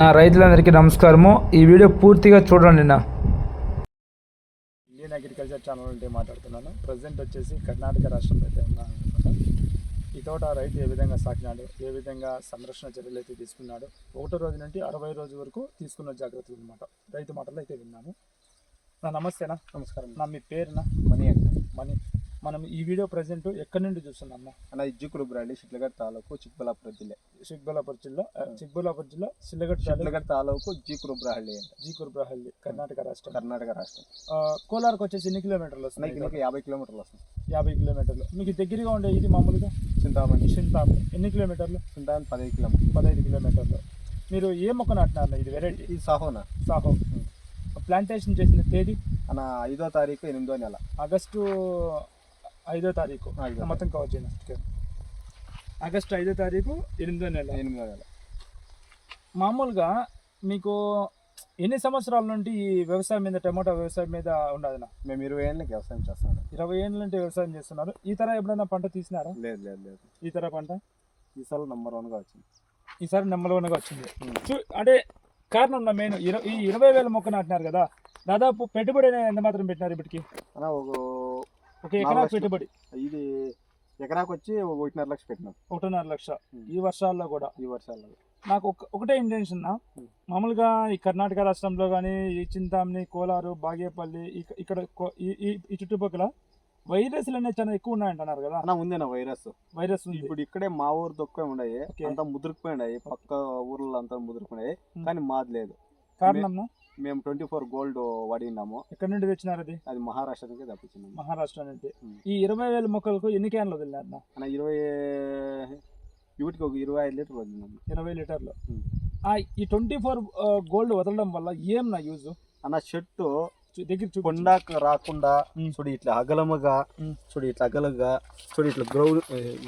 నా రైతులందరికీ నమస్కారము. ఈ వీడియో పూర్తిగా చూడండి నా. ఇండియన్ అగ్రికల్చర్ ఛానల్ నుండి మాట్లాడుతున్నాను. ప్రజెంట్ వచ్చేసి కర్ణాటక రాష్ట్రంలో అయితే ఉన్నాను అనమాట. ఈ తోట రైతు ఏ విధంగా సాకినాడు ఏ విధంగా సంరక్షణ చర్యలు అయితే తీసుకున్నాడు ఒకటో రోజు నుండి అరవై రోజు వరకు తీసుకున్న జాగ్రత్తలు అనమాట రైతు మాటలు అయితే విన్నాము నా నమస్తేనా నమస్కారం. నా మీ పేరునా మనీ అంట మనీ మనం ఈ వీడియో ప్రజెంట్ ఎక్కడి నుండి చూస్తున్నాము అన్న ఇజ్జుకులు బ్రాండి షిట్లగడ్ తాలూకు చిక్బలాపురం జిల్లా. చిక్బల్లాపూర్ జిల్లా ఆ, చిక్బల్లాపూర్ జిల్లా సిల్లగట్ తాలూకు షిట్లగడ్ తాలూకు జీకురు బ్రాహళ్ళి అంట జీ కుర్బ్రహల్లి కర్ణాటక రాష్ట్రం. కర్ణాటక రాష్ట్రం. కోలార్కి వచ్చేసి ఎన్ని కిలోమీటర్లు వస్తున్నాయి? నీకు యాభై కిలోమీటర్లు వస్తుంది. యాభై కిలోమీటర్లు. మీకు దగ్గరగా ఉండే ఇది మామూలుగా? చింతామణి. చింతామణి. ఎన్ని కిలోమీటర్లు? చింతామణి పదిహేను కిలోమీటర్లు. పదహైదు కిలోమీటర్లు. మీరు ఏ మొక్క నాటినారు ఇది వెరైటీ ఇది సాహోనా. సాహో. ప్లాంటేషన్ చేసిన తేదీ? అన్న ఐదో తారీఖు ఎనిమిదో నెల. ఆగస్టు ఐదో తారీఖు. మొత్తం కవర్ చేయండి ఆగస్టు ఐదో తారీఖు ఎనిమిదో నెల. ఎనిమిదో నెల. మామూలుగా మీకు ఎన్ని సంవత్సరాల నుండి ఈ వ్యవసాయం మీద టమాటా వ్యవసాయం మీద ఉండదు మేము ఇరవై ఏళ్ళకి వ్యవసాయం చేస్తాం ఇరవై ఏళ్ళ నుండి వ్యవసాయం చేస్తున్నారు. ఈ తర ఎప్పుడైనా పంట తీసినారా? లేదు లేదు లేదు. ఈ తర పంట? ఈసారి నంబర్ వన్గా వచ్చింది. ఈసారి నెంబర్ వన్గా వచ్చింది. చూ అంటే కారణం నా మెయిన్ ఇరవై ఈ ఇరవై వేల మొక్క నాటినారు కదా. దాదాపు పెట్టుబడి ఎంత మాత్రం పెట్టినారు ఇప్పటికి? ఒక ఒక ఎకరా పెట్టుబడి. ఇది ఎకరాకు వచ్చి ఒకటిన్నర లక్ష పెట్టినాం ఒకటిన్నర లక్ష. ఈ వర్షాల్లో కూడా. ఈ వర్షాలలో. నాకు ఒక ఒకటే ఇంటెన్షన్. మామూలుగా ఈ కర్ణాటక రాష్ట్రంలో కానీ ఈ చింతామణి కోలారు బాగేపల్లి ఇక- ఇక్కడ ఈ చుట్టుపక్కల వైరస్లు అనేవి చాలా ఎక్కువ ఉన్నాయంటున్నారు కదా. అన్న ఉంది అన్న వైరస్. వైరస్ ఇప్పుడు ఇక్కడే మా ఊరు దొక్కే ఉన్నాయి. అంతా ముదురుకుపోయినాయి పక్క ఊర్లో అంతా ముదురుకున్నాయి. కానీ మాది లేదు. కారణం మేము ట్వంటీ ఫోర్ గోల్డ్ వాడినాము ఎక్కడి నుండి తెచ్చినారు అది అది మహారాష్ట్ర నుంచి తప్పించినాము మహారాష్ట్ర నుండి. ఈ ఇరవై వేల మొక్కలకు ఎన్ని క్యాన్లు వదిలినారు? అన్న ఇరవై వీటికి ఒక ఇరవై ఐదు లీటర్ వదిలినాము ఇరవై లీటర్లు. ఆ, ఈ ట్వంటీ ఫోర్ గోల్డ్ వదలడం వల్ల ఏం నా యూజ్ అన్న చెట్టు దగ్గర. కొండకు రాకుండా. చూడు ఇట్లా అగలముగా. చూడు ఇట్లా అగలగా చూడు ఇట్లా గ్రౌండ్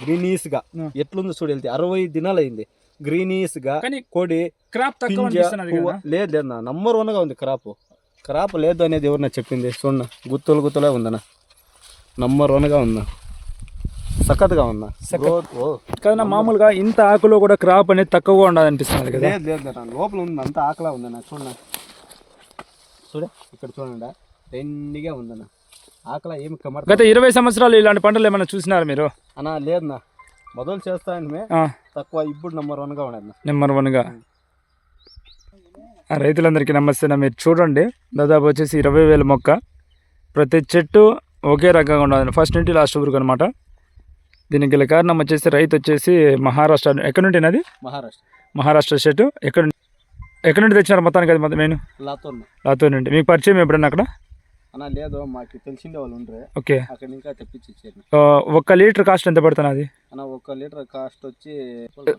గ్రీనీస్గా. ఎట్లుంది చూడు వెళ్తే అరవై దినాలు అయింది గ్రీనీస్గా కానీ కొడి క్రాప్ తక్కువ పింజ అనిపిస్తున్నది పువ్వు. కదా. లేదు లేదు నా నంబర్ వన్గా ఉంది క్రాప్ క్రాప్ లేదు అనేది ఎవరన్నా చెప్పింది. చూడన్న గుత్తులు గుత్తులే ఉందన్న. నంబర్ వన్గా ఉందా సఖత్గా ఉందా Growth, ఓ. కదా మామూలుగా ఇంత ఆకులో కూడా క్రాప్ అనేది తక్కువగా ఉండదు అనిపిస్తుంది కదా. లేదు లేదు నా లోపల ఉంది అంత ఆకలా ఉందన్న. చూడన్న చూడ ఇక్కడ చూడండి. రెండుగా ఉందన్న. ఆకలా ఏమి కమర్ గత ఇరవై సంవత్సరాలు ఇలాంటి పంటలు ఏమైనా చూసినారు మీరు? అన్నా లేదన్నా. మొదలు చేస్తానమే ఆ, తక్కువ ఇప్పుడు నంబర్ వన్గా ఉండదు నెంబర్ వన్గా ఆ రైతులందరికీ నమస్తే మీరు చూడండి దాదాపు వచ్చేసి ఇరవై వేల మొక్క. ప్రతి చెట్టు ఒకే రకంగా ఉండదు ఫస్ట్ నుండి లాస్ట్ వరకు అనమాట దీనికి గల కారణం వచ్చేసి రైతు వచ్చేసి మహారాష్ట్ర ఎక్కడ నుండి అది మహారాష్ట్ర. మహారాష్ట్ర చెట్టు. ఎక్కడ ఎక్కడ నుండి తెచ్చినారు మొత్తానికి అది మొత్తం నేను? లాతోన్న లాతో నుండి. మీకు పరిచయం ఎప్పుడన్నా అక్కడ? అన్నా లేదు మాకు తెలిసిండే వాళ్ళు ఉండరు. ఓకే. అక్కడ ఇంకా తెప్పించి ఇచ్చారు ఒక్క లీటర్ కాస్ట్ ఎంత పడుతుంది అది? అన్న ఒక లీటర్ కాస్ట్ వచ్చి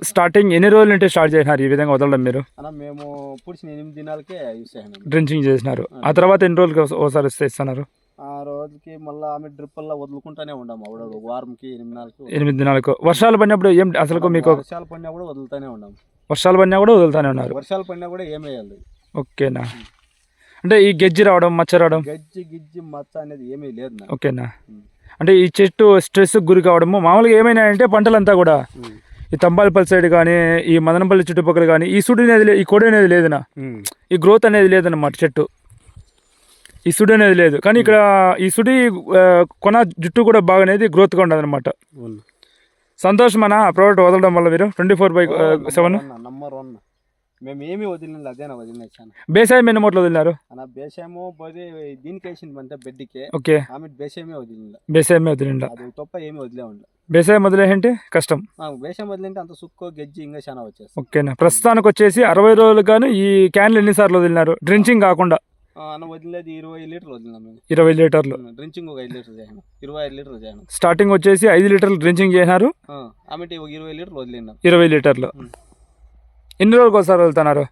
స్టార్టింగ్ ఎన్ని రోజుల నుండి స్టార్ట్ చేసినారు ఈ విధంగా వదలడం మీరు? అన్న మేము పుడిచిన ఎనిమిది దినాలకే యూస్ చేసినాం. డ్రించింగ్ చేసినారు. ఆ. తర్వాత ఎన్ని రోజులకి ఒకస- ఒకసారి ఇస్తున్నారు? ఆ రోజుకి మళ్ళీ ఆమె డ్రిప్పుల్లో వదులుకుంటానే ఉన్నాము ఆవిడ వారంకి ఎనిమిది నెలలకు ఎనిమిది దినాలకు. వర్షాలు పడినప్పుడు ఏం అసలు మీకు వర్షాలు పడినా కూడా వదులుతానే ఉన్నాం వర్షాలు పడినా కూడా వదులుతానే ఉన్నారు. వర్షాలు పడినా కూడా ఏమేయాలి ఓకేనా? అంటే ఈ గెజ్జి రావడం మచ్చ రావడం? గజ్జి గిజ్జి మచ్చ అనేది ఏమీ లేదు నా ఓకేనా అంటే ఈ చెట్టు స్ట్రెస్ గురి కావడము మామూలుగా ఏమైనా అంటే పంటలంతా కూడా. ఈ తంబాలపల్లి సైడ్ కానీ ఈ మదనపల్లి చుట్టుపక్కల కానీ ఈ సుడి అనేది లే- ఈ కొడి అనేది లేదునా? ఈ గ్రోత్ అనేది లేదన్నమాట చెట్టు. ఈ సుడి అనేది లేదు. కానీ ఇక్కడ ఈ సుడి ఆ, కొన జుట్టు కూడా బాగా అనేది గ్రోత్గా ఉండదు అనమాట సంతోషం అన్న ప్రోడక్ట్ వదలడం వల్ల మీరు? Twenty four by seven? Number one మేము ఏమి వదిలిన అదేనా వదిలిన బేసాయం ఎన్ని మూటలు వదిలినారు? అన్న బేసేమో పోతే దీనికి వేసింది అంటే బెడ్కి ఓకే. ఆమె బేసేమే వదిలింద బేసాయమే వదిలిండ అది తప్ప ఏమి వదిలే ఉండ బేసాయం వదిలేంటే కష్టం. బేసం వదిలింటే అంత సుక్కో గజ్జి ఇంకా చాలా వచ్చేస్తుంది ఓకేనా. ప్రస్తుతానికి వచ్చేసి అరవై రోజులు గాను ఈ క్యాన్లు ఎన్నిసార్లు వదిలినారు? డ్రించింగ్ కాకుండా. అన్న వదిలేది ఇరవై లీటర్లు వదిలినాం ఇరవై లీటర్లు. డ్రించింగ్ ఒక ఐదు లీటర్లు చేసాను. ఇరవై ఐదు లీటర్లు చేసాను. స్టార్టింగ్ వచ్చేసి ఐదు లీటర్లు డ్రించింగ్ చేసినారు. ఆమె ఒక ఇరవై లీటర్లు వదిలినాం ఇరవై లీటర్లు. ఎన్ని రోజులకు ఒకసారి వెళ్తున్నారు?